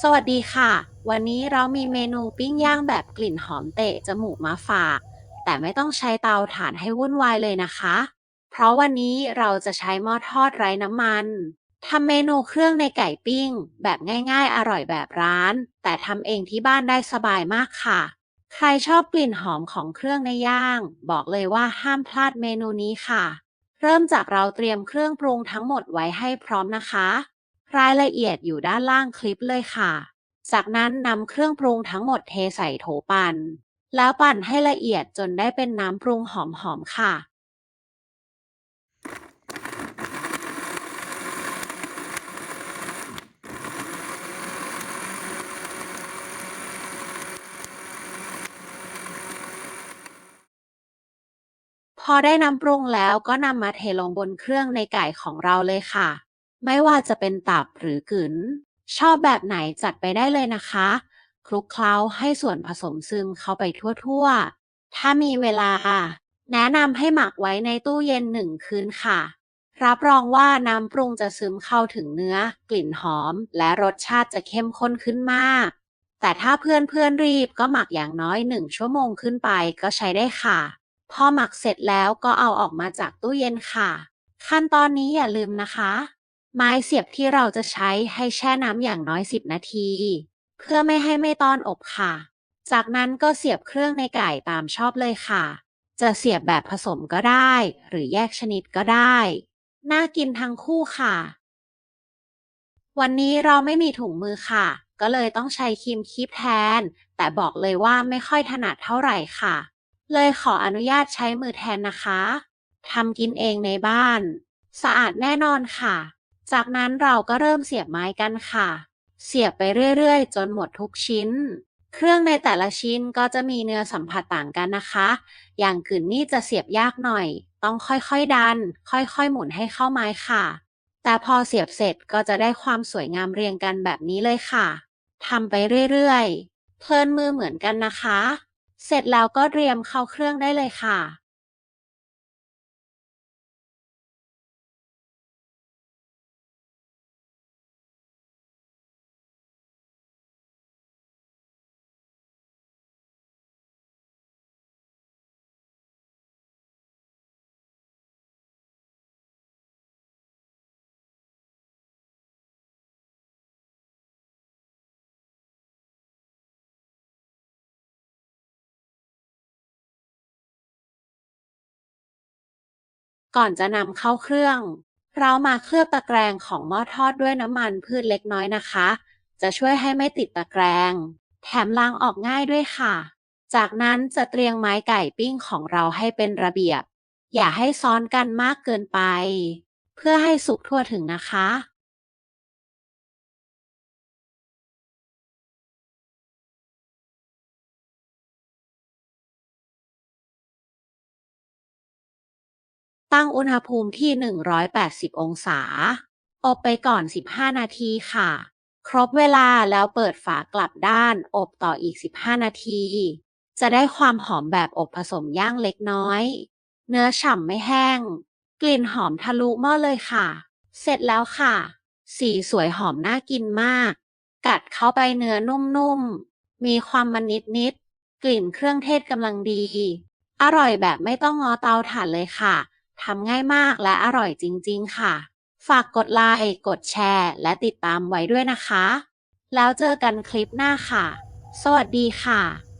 สวัสดีค่ะ วันนี้เรามีเมนูปิ้งย่างแบบกลิ่นหอมเตะจมูกมาฝาก แต่ไม่ต้องใช้เตาถ่านให้วุ่นวายเลยนะคะ เพราะวันนี้เราจะใช้หม้อทอดไร้น้ำมันทำเมนูเครื่องในไก่ปิ้ง แบบง่ายๆ อร่อยแบบร้าน แต่ทำเองที่บ้านได้สบายมากค่ะ ใครชอบกลิ่นหอมของเครื่องในย่าง บอกเลยว่าห้ามพลาดเมนูนี้ค่ะ เริ่มจากเราเตรียมเครื่องปรุงทั้งหมดไว้ให้พร้อมนะคะ รายละเอียดอยู่ด้านล่างคลิปเลยค่ะ จากนั้นนำเครื่องปรุงทั้งหมดเทใส่โถปั่น แล้วปั่นให้ละเอียดจนได้เป็นน้ำปรุงหอมๆค่ะพอได้น้ำปรุงแล้วก็นำมาเทลงบนเครื่องในไก่ของเราเลยค่ะ ไม่ว่าจะเป็นตับหรือกึ๋น ชอบแบบไหนจัดไปได้เลยนะคะ คลุกเคล้าให้ส่วนผสมซึมเข้าไปทั่วๆ ถ้ามีเวลา แนะนำให้หมักไว้ในตู้เย็นหนึ่งคืนค่ะ รับรองว่าน้ำปรุงจะซึมเข้าถึงเนื้อ กลิ่นหอม และรสชาติจะเข้มข้นขึ้นมาก แต่ถ้าเพื่อนเพื่อนๆรีบก็หมักอย่างน้อยหนึ่งชั่วโมงขึ้นไปก็ใช้ได้ค่ะ พอหมักเสร็จแล้วก็เอาออกมาจากตู้เย็นค่ะ ขั้นตอนนี้อย่าลืมนะคะ ไม้เสียบที่เราจะใช้ให้แช่น้ำอย่างน้อย 10 นาที เพื่อไม่ให้ไม่ต้อนอบค่ะ จากนั้นก็เสียบเครื่องในไก่ตามชอบเลยค่ะ จะเสียบแบบผสมก็ได้ หรือแยกชนิดก็ได้ น่ากินทั้งคู่ค่ะ วันนี้เราไม่มีถุงมือค่ะ ก็เลยต้องใช้ครีมคีบแทน แต่บอกเลยว่าไม่ค่อยถนัดเท่าไหร่ค่ะ เลยขออนุญาตใช้มือแทนนะคะทำกินเองในบ้าน สะอาดแน่นอนค่ะ จากนั้นเราก็เริ่มเสียบไม้กันค่ะ เสียบไปเรื่อยๆ จนหมดทุกชิ้น เครื่องในแต่ละชิ้นก็จะมีเนื้อสัมผัสต่างกันนะคะ อย่างกึ่นนี่จะเสียบยากหน่อย ต้องค่อยๆดัน ค่อยๆหมุนให้เข้าไม้ค่ะ แต่พอเสียบเสร็จก็จะได้ความสวยงามเรียงกันแบบนี้เลยค่ะทำไปเรื่อยๆ เพลินมือเหมือนกันนะคะ เสร็จแล้วก็เตรียมเข้าเครื่องได้เลยค่ะ ก่อนจะนำเข้าเครื่อง เรามาเคลือบตะแกรงของหม้อทอดด้วยน้ำมันพืชเล็กน้อยนะคะ จะช่วยให้ไม่ติดตะแกรง แถมล้างออกง่ายด้วยค่ะ จากนั้นจะเตรียมไม้ไก่ปิ้งของเราให้เป็นระเบียบ อย่าให้ซ้อนกันมากเกินไป เพื่อให้สุกทั่วถึงนะคะ ตั้งอุณหภูมิที่ 180 องศา อบไปก่อน 15 นาทีค่ะ ครบเวลาแล้วเปิดฝากลับด้าน อบต่ออีก 15 นาที จะได้ความหอมแบบอบผสมย่างเล็กน้อย เนื้อฉ่ำไม่แห้ง กลิ่นหอมทะลุหม้อเลยค่ะ เสร็จแล้วค่ะ สีสวยหอมน่ากินมาก กัดเข้าไปเนื้อนุ่มๆ มีความมันนิดๆ กลิ่นเครื่องเทศกำลังดี อร่อยแบบไม่ต้องงอเตาถ่านเลยค่ะ ทำง่ายมากและอร่อยจริง ๆ ค่ะ ฝากกดไลค์ กดแชร์ และติดตามไว้ด้วยนะคะ แล้วเจอกันคลิปหน้าค่ะ สวัสดีค่ะ